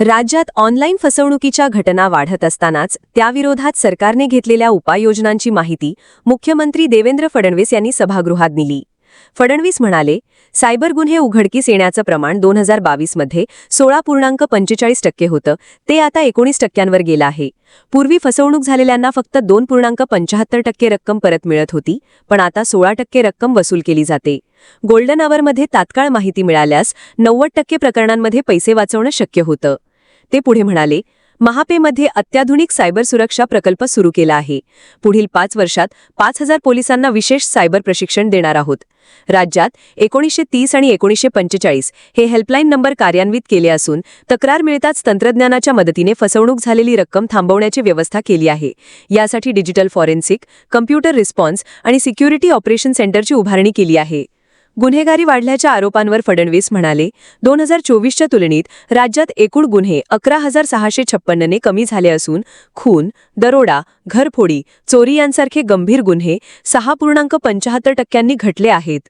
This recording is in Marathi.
राज्यात ऑनलाईन फसवणुकीच्या घटना वाढत असतानाच त्याविरोधात सरकारने घेतलेल्या उपाययोजनांची माहिती मुख्यमंत्री देवेंद्र फडणवीस यांनी सभागृहात दिली. फडणवीस म्हणाले सायबर गुन्हे उघडकीस येण्याचं प्रमाण दोन हजार बावीसमध्ये सोळा पूर्णांक पंचेचाळीस टक्के होतं. ते आता एकोणीस टक्क्यांवर गेलं आहे. पूर्वी फसवणूक झालेल्यांना फक्त दोन पूर्णांक पंचाहत्तर टक्के रक्कम परत मिळत होती पण आता सोळा टक्के रक्कम वसूल केली जाते. गोल्डन आवरमध्ये तात्काळ माहिती मिळाल्यास नव्वद टक्के प्रकरणांमध्ये पैसे वाचवणं शक्य होतं. ते पुढे म्हणाले महापेमध्ये अत्याधुनिक सायबर सुरक्षा प्रकल्प सुरू केला आहे. पुढील पाच वर्षात पाच हजार पोलिसांना विशेष सायबर प्रशिक्षण देणार आहोत. राज्यात एकोणीसशे तीस आणि एकोणीसशे पंचेचाळीस हे हेल्पलाईन नंबर कार्यान्वित केले असून तक्रार मिळताच तंत्रज्ञानाच्या मदतीने फसवणूक झालेली रक्कम थांबवण्याची व्यवस्था केली आहे. यासाठी डिजिटल फॉरेन्सिक कम्प्युटर रिस्पॉन्स आणि सिक्युरिटी ऑपरेशन सेंटरची उभारणी केली आहे. गुन्हेगारी वाढल्याच्या आरोपांवर फडणवीस म्हणाले दोन हजार चोवीसच्या तुलनेत राज्यात एकूण गुन्हे अकरा हजार सहाशे छप्पन्नने कमी झाले असून खून दरोडा घरफोडी चोरी यांसारखे गंभीर गुन्हे सहा पूर्णांक पंचाहत्तर टक्क्यांनी घटले आहेत.